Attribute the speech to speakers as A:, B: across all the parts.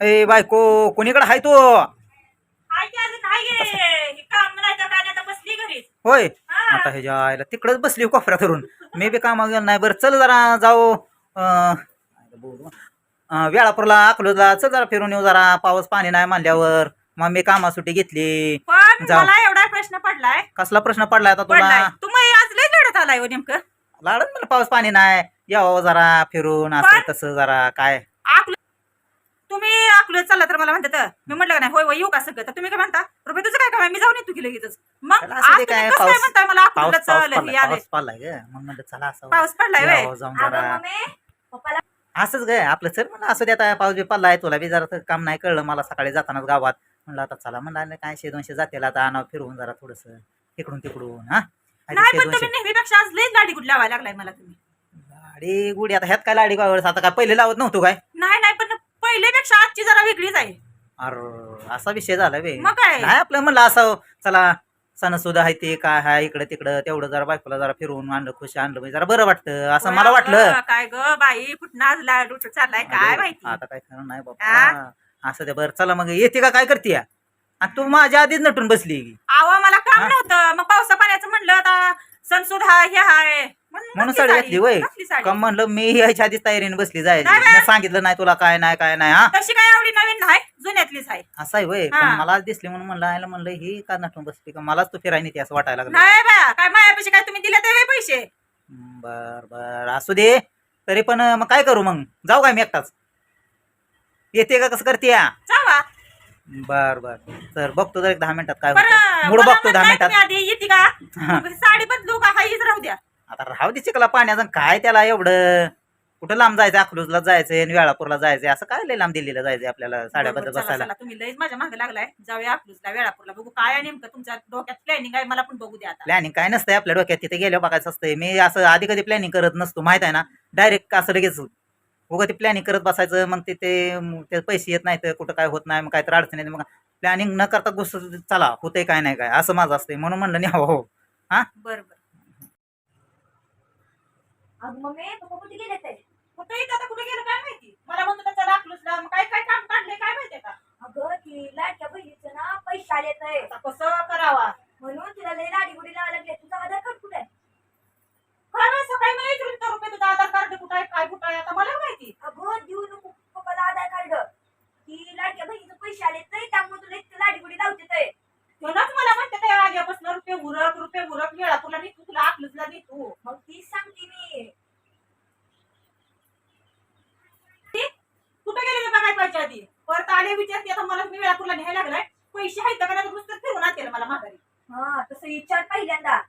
A: ए बायको कोणीकडे हाय तो?
B: हाय हे आता हा.
A: आईला तिकडच बसली कोपऱ्यात धरून. मी बी कामा गेलो नाही. बरं चल जरा जाऊ. वेळापूरला अकलूजला. चल जरा फिरून येऊ जरा. पाऊस पाणी नाही मानल्यावर मग मी कामा सुट्टी घेतली.
B: पण
A: जाऊ.
B: मला एवढा प्रश्न पडलाय.
A: कसला प्रश्न पडलाय आता
B: पडलाय.
A: तुला
B: तुम्ही आज लय लढत आलाय हो नेमकं.
A: लाडत मला पाऊस पाणी नाही. यावं जरा फिरून असं
B: पण-
A: तसं जरा. काय?
B: तुम्ही आकलत चालला तर मला म्हणतात मी म्हटलं का नाही होय होय येऊ का सगळं? तर तुम्ही काय म्हणता रुपये तुझं काय काम मी जाऊन येतो की लगेचच. मग
A: चला
B: आज
A: असं ते
B: तुम्ही
A: काय
B: कसं काय
A: पाऊस
B: म्हणताय मला
A: पाऊस पाऊस
B: चल
A: पडलाय
B: हे आले
A: पाऊस पडलाय ग. मग म्हणलं चला असं
B: पाऊस पडलाय व्हय?
A: यावं जाऊन
C: अगं
A: जरा
C: मम्मी पप्पाला
A: असंच ग आपलं सर म्हणलं असं आता पाऊस बी पडलाय तुला बी जरा तर काम नाही कळलं मला सकाळी जातानाच गावात. म्हणलं आता चला म्हणलं आणि काय शे दोनशे जातील आता आणावं फिरवून जरा थोडस इकडून तिकडून हा? आणि
B: नाही
A: शे
B: पण
A: दोनशे
B: तुम्ही नेहमीपेक्षा आज लई लाडी गुड लावायला लागलाय मला तुम्ही.
A: गाडी गुडी आता ह्यात काय लाडी आता काय पहिले लावत नव्हतो काय?
B: नाही नाही पण पहिलेपेक्षा आजची जरा वेगळीच आहे.
A: अरे असा विषय झाला बे.
B: मग काय?
A: नाही आपलं म्हणलं असं चला सणसुद्धा आहे ते काय आहे इकडे तिकडं तेवढं जरा बायकोला जरा फिरवून आणलं खुश आणलं म्हणजे जरा बरं वाटतं. असं मला वाटलं.
B: काय ग बाई कुठं आज लाडू चाललाय काय
A: अरे,
B: माहिती?
A: आता काय खरं नाही? बाबा असं ते बरं चला मग येते का काय करते आणि तू माझ्या आधीच नटून बसली
B: आवा मला काम
A: हा?
B: नव्हतं. मग पावसा पाण्याचं म्हणलं आता सणसूद हा हे हाय. म्हणून
A: साडी घातली वय?
B: साडी.
A: का म्हणलं मी यायच्या आधीच तयारीने बसली
B: नाही.
A: मी सांगितलं नाही तुला काय नाही काय नाही हा?
B: तशी काय आवडी नवीन नाही जुन्यातलीच आहे
A: असं आहे वय
B: हा.
A: पण मला आज दिसली म्हणून म्हणलं आयला म्हणलं ही का नटून बसली? का मलाच तू फिरायला नेते असं वाटायला लागलं.
B: नाही बा काय मायापेक्षा काय तुम्ही दिले ते पैसे?
A: बर बर. असू दे तरी पण मग काय करू मग? जाऊ काय मी एकटाच? येते का? कसं करते
B: जावा.
A: बर बर. तर बघतो जर एक दहा मिनिटात काय
B: बरं
A: होतं मूड
B: मला
A: बघतो दहा
B: म्हणताय
A: मिनिटात.
B: आधी येते का?
A: हा.
B: साडी बदलू का? राहू द्या.
A: आता राहू दे चिकला पाण्याचं काय त्याला एवढं? कुठं लांब जायचं अकलूजला जायचंय आणि वेळापूरला जायचंय? असं काय लय लांब दिल्लीला जायचंय आपल्याला साड्याबद्दल
B: बरोबर, चला,
A: बसायला?
B: चला, तुम्ही लईच माझ्या मागे लागलाय. जाऊया अकलूजला वेळापूरला. बघू काय आहे नेमकं तुमच्या डोक्यात प्लॅनिंग आहे मला पण बघू द्या आता.
A: प्लॅनिंग काय नसतंय आपल्या डोक्यात तिथे गेल्यावर बघायचं असतंय. मी असं आधी कधी प्लॅनिंग करत नसतो माहीत आहे ना? डायरेक्ट असं लगेच उगा ते प्लॅनिंग करत बसायचं मग तिथे म, ते पैसे येत नाहीत कुठं काय होत नाही मग काय तर अडचण येते मग प्लॅनिंग न करता गोष्ट चला होतंय काय नाही काय असं माझं असतंय. म्हणून म्हणलं नाही हो हो.
B: अग मग
C: मी मम्मी कुठे गेले ते
B: कुठे येत आता कुठे गेलं काय माहिती मला म्हणतो त्याचा अकलूजला मग काय काय काम काढले काय माहितीये का
C: अगं ती लाडक्या बहिणीचं ना पैसे आले तर
B: आता कसं करावा
C: म्हणून तिला लई लाडी गुडी लावायला लागले तुझा आधार कार्ड कुठे आहे
B: काय माहिती सकाळी मला विचारून तर रुपये तुझा आधार कार्ड कुठं आहे काय कुठं आहे आता मला माहिती
C: अगं देऊ नको पप्पाला आधार कार्ड ती लाडक्या बहिणीचं पैसे आले तर त्यामुळे तुला इतकं लाडी गुडी लावते तर
B: तेव्हाच मला म्हणते ते आल्यापासून रुपये उरक रुपये उरक वेळा तुला नाही तुला अकलूजला नाही तू
C: मग तीच सांगते मी
B: कुठे गेले ते बघायला पाहिजे आधी आले विचारते आता मला मी वेळापूरला न्यायला लागलाय. पैसे आहेत का नाही नुसतं फिरून आणते मला माघारी.
C: हा तसं विचार पहिल्यांदा.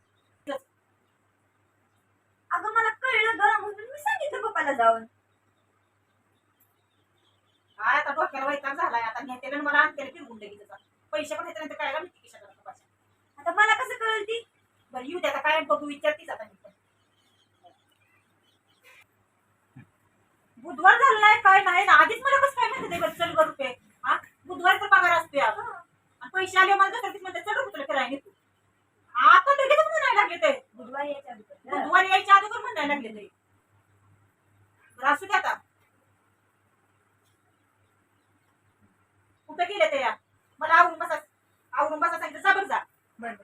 C: अगं मला कळलं ग म्हणून मी सांगितलं पप्पाला जाऊन.
B: काय आता डोक्याला वैताग झालाय. आता नेते मला आणते फिरवून लगेच. पैसे पण येते काय मी पप्पाच्या
C: आता मला कसं कळलं ती?
B: बरं येऊ दे आता काय बघू विचारतीच आता मी. बुधवार झालाय काय नाही. ना आधीच मला कसं काय म्हणते बरं चल बरं रुपये हा बुधवारचा पगार असतो या आले मला दुसऱ्या दिवशी म्हणते चल रुपये फिरायला तू आता लगेच म्हणायला लागले ते.
C: बुधवारी यायच्या अगोदर.
B: बुधवार यायच्या अगोदर म्हणायला लागले ते. बरं असू दे आता. कुठं गेले ते या मला आवरून बसा आवरून बसा सांगितलं जा बरं जा.
C: बरं.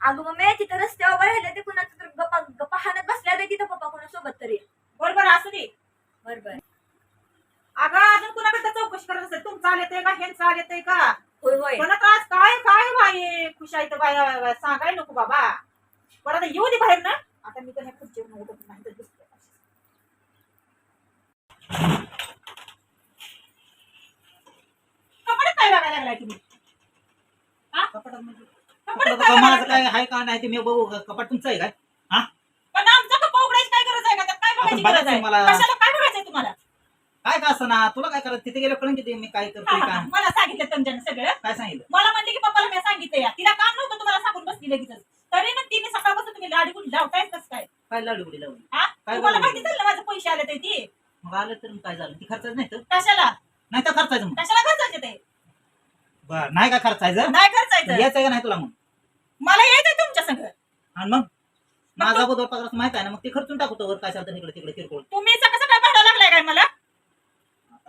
C: अगं मम्मी तिथं रस्त्यावर राहिलं ते कुणाचं तर गप्पा गप्पा हाणत बसल्या तिथं पप्पा कोणासोबत तरी.
B: बरं बरं असू दे.
C: बरं बरं
B: अगं अजून कुणाकडे चौकशी करत असेल? तुमचं आले ते का? ह्यांचं आले ते का?
C: होय होय.
B: पण आता आज काय काय बाई? खुश आहे तर बाय सांगाय नको बाबा. बरं आता येऊ दे बाहेर ना आता मी तर ह्या खुर्चीवर उठत नाही तर दिसते कपडे काय लागलाय तुम्ही? हा?
A: कपाटात म्हणजे-
B: कपडे काय
A: मला
B: लागलाय?
A: आहे का नाही ते मी बघू? कपाट तुमचं आहे काय?
B: पण आमचं कपडे उघडायची काय गरज आहे का? त्यात काय बघायची गरज आहे?
A: मला.
B: कशाला काय बघायचंय तुम्हाला
A: काय का असं ना तुला काय करायचं? तिथे गेलं कळून किती मी काय करतोय काय
B: मला सांगितलं तुमच्यानं सगळं.
A: काय सांगितलं?
B: मला म्हणले की पप्पाला मी सांगितलं या तिला काम नव्हतं तुम्हाला सांगून बसली लगेच तरी ना तिने सकाळपासून तुम्ही लाडी गुडी लावताय कसं काय?
A: काय लाडू गुडी लावली?
B: हा?
A: काय
B: तुम्हाला? माहिती झालं माझे पैसे आले ते? ती
A: मग आलं तर मग काय झालं? ती खर्चाच नाही तर?
B: कशाला?
A: नाही तर खर्चायचं मग.
B: कशाला खर्चायचे ते?
A: बर नाही का खर्चायचं
B: नाही खर्चायचं
A: यायचं का नाही तुला मग?
B: मला यायचंय तुमच्या संग.
A: आणि मग? माझा बुधवार पगार माहीत आहे ना मग ते खर्चून टाकतो वर काय चालतं इकडे तिकडे किरकोळ.
B: तुम्ही सकाळ सकाळ भांडायला लागलाय काय मला?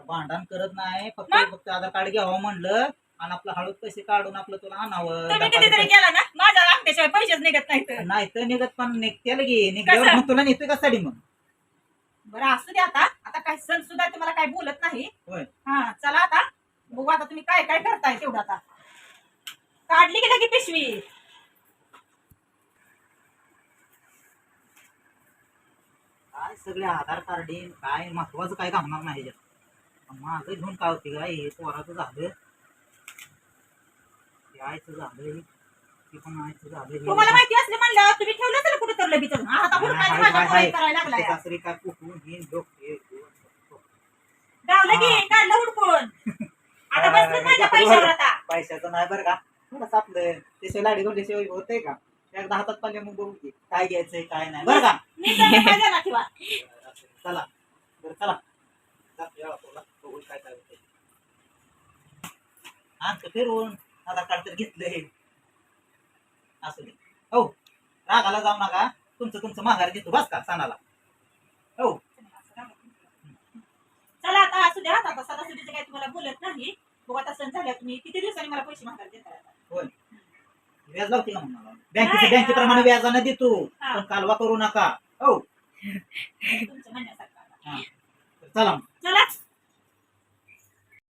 A: भांडण करत नाही फक्त
B: मग?
A: फक्त आधार कार्ड घ्यावं म्हणलं आणि आपलं हळूच पैसे काढून आपलं तुला आणावं.
B: तुम्ही
A: दहा
B: कितीतरी
A: पाच
B: गेला ना? माझ्या अंगठ्याशिवाय पैसेच निघत नाहीत.
A: रुपये. नाही तर निघत पण निघतेल गे निघल्यावर
B: कसं?
A: मग तुला साडी मग?
B: बरं असू दे आता. आता काय सण सुद्धा तुम्हाला काय बोलत नाही.
A: होय.
B: हा चला आता. बघू आता तुम्ही काय काय करताय तेवढं आता. काढली की लगी पिशवी?
A: काय सगळे आधार कार्ड काय महत्वाचं काय घालणार नाही ह्याच्यात. माझं घेऊन काय होते काय हे पोराचं झालं. ते झालं ते पण आईचं झालं
B: तुम्हाला माहिती असले म्हणलं तुम्ही ठेवलं असेल कुठं तर लगेच आता
A: हाय,
B: हुडकायचं
A: हाय,
B: माझ्या
A: हाय,
B: पोरी
A: हाय.
B: करायला
A: ते
B: लागलाय
A: सासरी काय कुठून लोक हे ते.
B: गावलं की. काढलं हुडकून. आता
A: हाय,
B: बसलं
A: हाय,
B: माझ्या
A: हाय.
B: पैशावर आता.
A: पैशाचं नाही बरं का? थोडंसं आपलं त्याशिवाय लाडी गोंड्याशिवाय होतंय का? एकदा हातात पाहिले मग बघू की काय घ्यायचंय काय नाही. बरं का?
B: मी
A: चला. बरं चला. जा, या तुला बघू काय होतंय आमचं फिरवून आधार कार्ड तर घेतलंय. असू दे. हो रागाला जाऊ नका. तुमचं तुमचं माघार देतो बस का सणाला. हो.
B: चला आता असू द्या आता सणासुदीचं काही तुम्हाला बोलत नाही. बघू आता सण झाल्या तुम्ही किती दिवसांनी मला पैसे मागायला देताय आता?
A: होय. व्याज लावते का म्हणा बँकेचे बँकेप्रमाणे व्याजानं देतो
B: हा.
A: पण कालवा करू नका. हो.
B: तुमचं म्हणण्यासारखं. आता.
A: हा. चला मग.
B: चला.